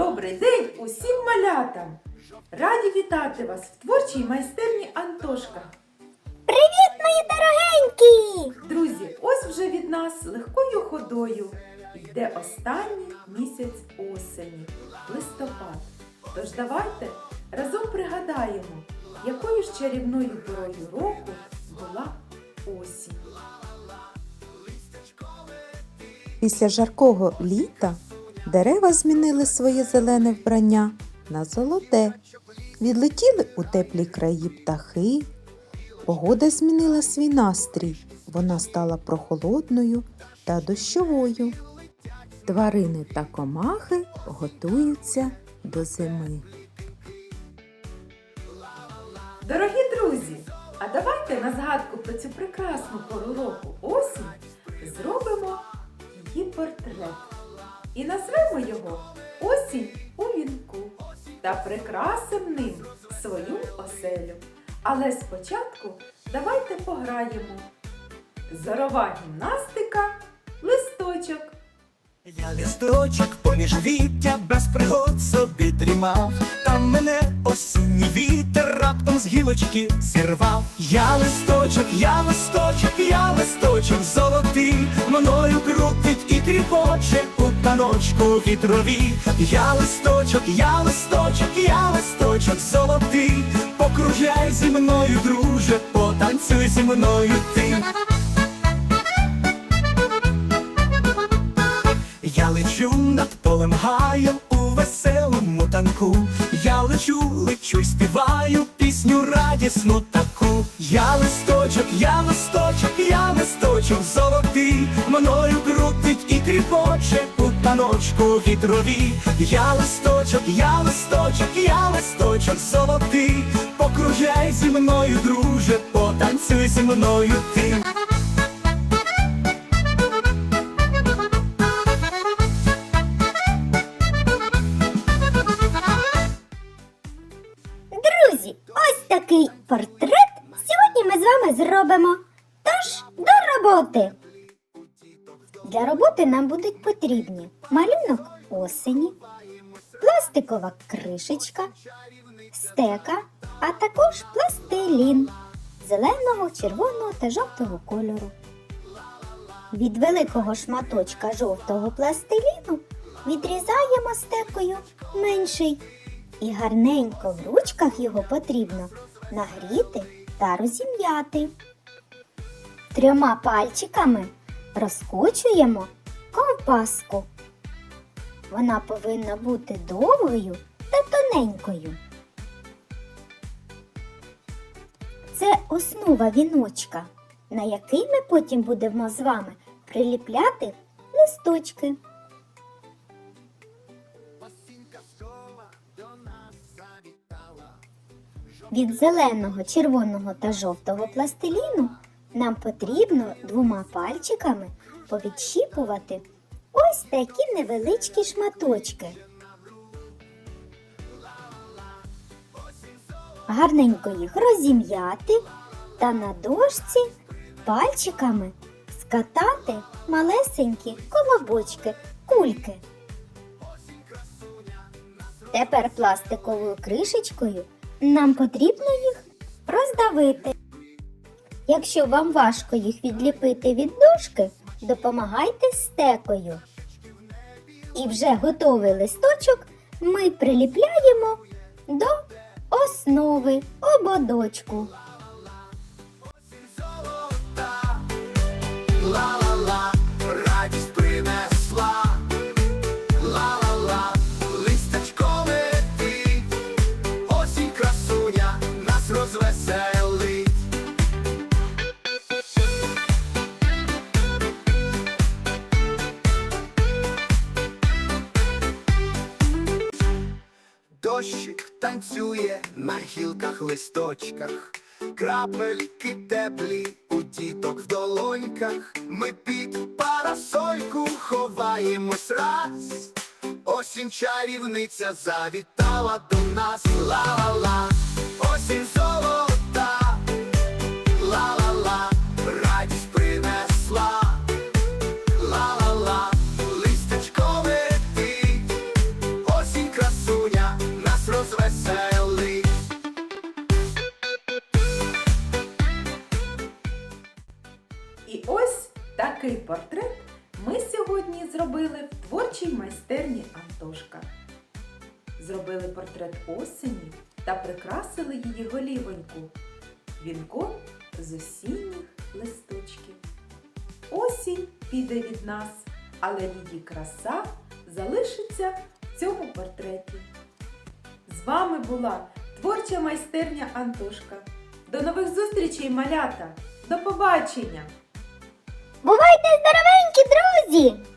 Добрий день усім малятам! Раді вітати вас в творчій майстерні Антошка. Привіт, мої дорогенькі! Друзі, ось вже від нас легкою ходою йде останній місяць осені, листопад. Тож давайте разом пригадаємо, якою ж чарівною порою року була осінь. Після жаркого літа дерева змінили своє зелене вбрання на золоте. Відлетіли у теплі краї птахи. Погода змінила свій настрій. Вона стала прохолодною та дощовою. Тварини та комахи готуються до зими. Дорогі друзі, а давайте на згадку про цю прекрасну пору року осінь зробимо її портрет. І назвемо його Осінь у вінку та прикрасим ним свою оселю. Але спочатку давайте пограємо. Зорова гімнастика, листочок. Я листочок поміж віття без пригод собі дрімав, там мене осінній вітер раптом з гілочки зірвав. Я листочок, я листочок, я листочок золотий, мною крутить і тріпоче у таночку вітрові. Я листочок, я листочок, я листочок золотий, покружляй зі мною, друже, потанцюй зі мною ти. Я лечу над полем гаєм у веселому танку. Я лечу, лечу й співаю пісню радісну таку. Я листочок, я листочок, я листочок золотий, мною крутить і тріпоче у таночку вітрові. Я листочок, я листочок, я листочок золотий, покружляй зі мною, друже, потанцюй зі мною ти. Такий портрет сьогодні ми з вами зробимо. Тож до роботи. Для роботи нам будуть потрібні малюнок осені, пластикова кришечка, стека, а також пластилін зеленого, червоного та жовтого кольору. Від великого шматочка жовтого пластиліну відрізаємо стекою менший і гарненько в ручках його потрібно нагріти та розім'яти. Трьома пальчиками розкочуємо ковбаску. Вона повинна бути довгою та тоненькою. Це основа віночка, на який ми потім будемо з вами приліпляти листочки. Від зеленого, червоного та жовтого пластиліну нам потрібно двома пальчиками повідщіпувати ось такі невеличкі шматочки. Гарненько їх розім'яти та на дошці пальчиками скатати малесенькі колобочки, кульки. Тепер пластиковою кришечкою нам потрібно їх роздавити. Якщо вам важко їх відліпити від дошки, допомагайте стекою. І вже готовий листочок ми приліпляємо до основи ободочку. Дощик танцює на гілках листочках, крапельки теплі у діток в долоньках. Ми під парасольку ховаємось раз. Осінь чарівниця завітала до нас. Ла-ла-ла, осінь золота. Творчій майстерні Антошка. Зробили портрет осені та прикрасили її голівоньку вінком з осінніх листочків. Осінь піде від нас, але її краса залишиться в цьому портреті. З вами була творча майстерня Антошка. До нових зустрічей, малята! До побачення! Бувайте здоровенькі, друзі!